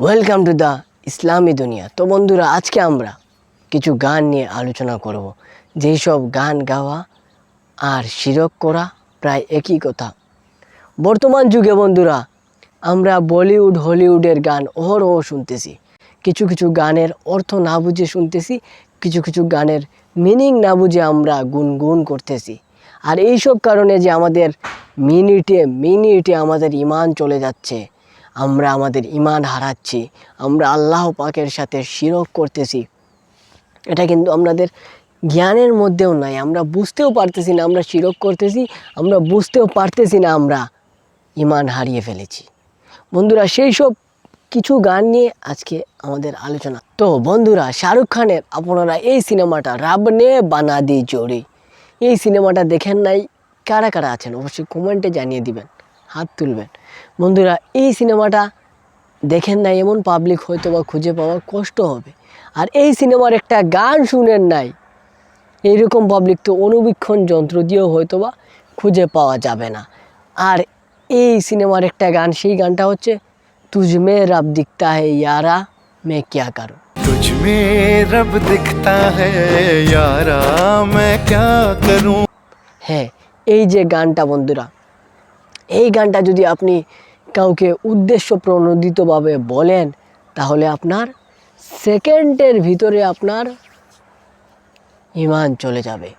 Welcome to the ইসলামী দুনিয়া। তো বন্ধুরা, আজকে আমরা কিছু গান নিয়ে আলোচনা করব। যেই সব গান গাওয়া আর শিরক করা প্রায় একই কথা। বর্তমান যুগে বন্ধুরা, আমরা বলিউড, হলিউডের গান ওহর অহরহ শুনতেছি। কিছু কিছু গানের অর্থ না বুঝে শুনতেছি, কিছু কিছু গানের মিনিং না বুঝে আমরা গুনগুন করতেছি। আর এইসব কারণে যে আমাদের মিনিটে মিনিটে আমাদের ইমান চলে যাচ্ছে। আমরা আমাদের ইমান হারাচ্ছি, আমরা আল্লাহ পাকের সাথে শিরক করতেছি। এটা কিন্তু আমাদের জ্ঞানের মধ্যেও নাই, আমরা বুঝতেও পারতেছি না আমরা শিরক করতেছি, আমরা বুঝতেও পারতেছি না আমরা ইমান হারিয়ে ফেলেছি। বন্ধুরা, সেই সব কিছু গান নিয়ে আজকে আমাদের আলোচনা। তো বন্ধুরা, শাহরুখ খানের আপনারা এই সিনেমাটা রাবনে বানা দি জোরে। এই সিনেমাটা দেখেন নাই, কারা কারা আছেন? অবশ্যই কমেন্টে জানিয়ে দিবেন। হাত তুলবেন। বন্ধুরা এই সিনেমাটা দেখেন নাই এমন পাবলিক হয়তো বা খুঁজে পাওয়া কষ্ট হবে। আর এই সিনেমার একটা গান শুনেন নাই এইরকম পাবলিক তো অনুবীক্ষণ যন্ত্র দিয়েও হয়তো বা খুঁজে পাওয়া যাবে না। আর এই সিনেমার একটা গান সেই গানটা হচ্ছে তুজমে রব দিখতা হে ইয়ারা মে ক্যা কারও? তুজমে রব দিখতা হে ইয়ারা মে ক্যা হ্যাঁ এই যে গানটা বন্ধুরা এই গানটা যদি আপনি কাউকে উদ্দেশ্য প্রণোদিতভাবে বলেন, তাহলে আপনার সেকেন্ডের ভিতরে আপনার ইমান চলে যাবে।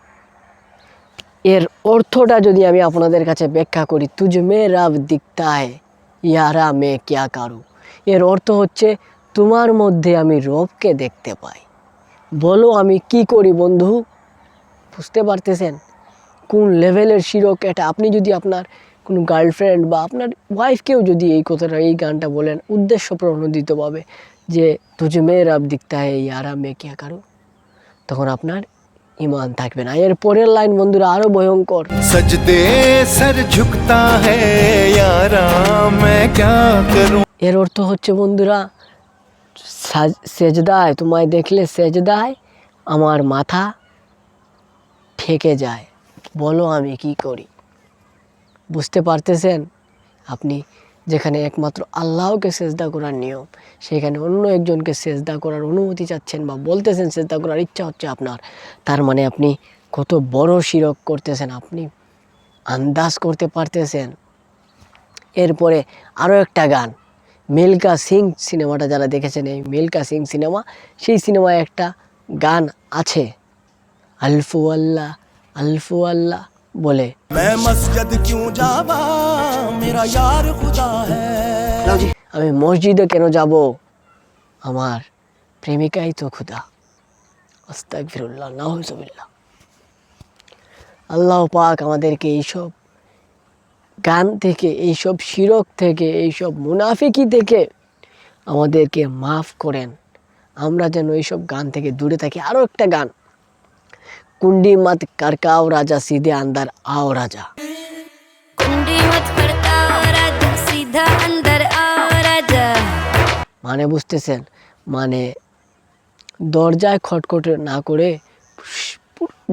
এর অর্থটা যদি আমি আপনাদের কাছে ব্যাখ্যা করি তুঝ মে রাব দিখতা হে ইয়ারা মে ক্যা কারু? এর অর্থ হচ্ছে, তোমার মধ্যে আমি রবকে দেখতে পাই। বলো আমি কি করি বন্ধু? বুঝতে পারতেছেন? কোন লেভেলের শিরক এটা? আপনি যদি আপনার কোনো গার্লফ্রেন্ড বা আপনার ওয়াইফকেও যদি এই কথাটা এই গানটা বলেন উদ্দেশ্য প্রণোদিতভাবে যে তুঝে মেয়ের আব দিকতা হে ইয়ারা মে কিয়া কারো তখন আপনার ইমান থাকবে না এর পরের লাইন বন্ধুরা আরও ভয়ঙ্কর सजदे सर झुकता है यारा मैं क्या करूं এর অর্থ হচ্ছে বন্ধুরা সাজ- সেজদায় তোমায় দেখলে সেজদায় আমার মাথা ঠেকে যায় বলো আমি কি করি বুঝতে পারতেছেন? আপনি যেখানে একমাত্র আল্লাহকে সেজদা করার নিয়ম, সেখানে অন্য একজনকে সেজদা করার অনুমতি চাচ্ছেন বা বলতেছেন সেজদা করার ইচ্ছা হচ্ছে আপনার, তার মানে আপনি কত বড় শিরক করতেছেন, আপনি আন্দাজ করতে পারতেছেন। এরপরে আরও একটা গান, মিল্কা সিং সিনেমাটা যারা দেখেছেন, এই মিল্কা সিং সিনেমা, সেই সিনেমায় একটা গান আছে। আলফু আল্লাহ আলফু আল্লাহ। বলে। আমি মসজিদে কেন যাব? আমার প্রেমিকাই তো খুদা। আস্তাক ফিরুল্লাহ নাহজবিল্লা আল্লাহ পাক আমাদেরকে এইসব গান থেকে এইসব শিরক থেকে এইসব মুনাফিকি থেকে আমাদেরকে মাফ করেন। আমরা যেন এইসব গান থেকে দূরে থাকি। আরও একটা গান। কুন্ডি মত কারকাও রাজা সিধে আন্দার আও রাজা कुंडी मत करता राजा सीधा अंदर आओ राजा মানে বুঝতেছেন মানে দরজায় খটখটে না করে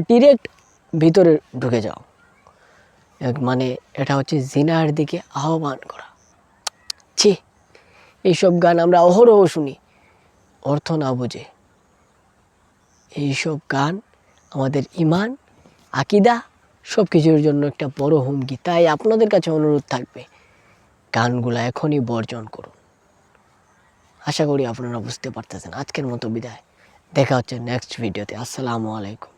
ডিরেক্ট ভিতরে ঢুকে যাও এক মানে এটা হচ্ছে জিনার দিকে আহ্বান করা ছি এইসব গান আমরা অহরহ শুনি অর্থ না বুঝে এইসব গান আমাদের ইমান আকিদা সব কিছুর জন্য একটা বড় হুমকি। তাই আপনাদের কাছে অনুরোধ থাকবে, গানগুলো এখনই বর্জন করুন। আশা করি আপনারা বুঝতে পারতেছেন। আজকের মতো বিদায়। দেখা হচ্ছে নেক্সট ভিডিওতে আসসালামু আলাইকুম।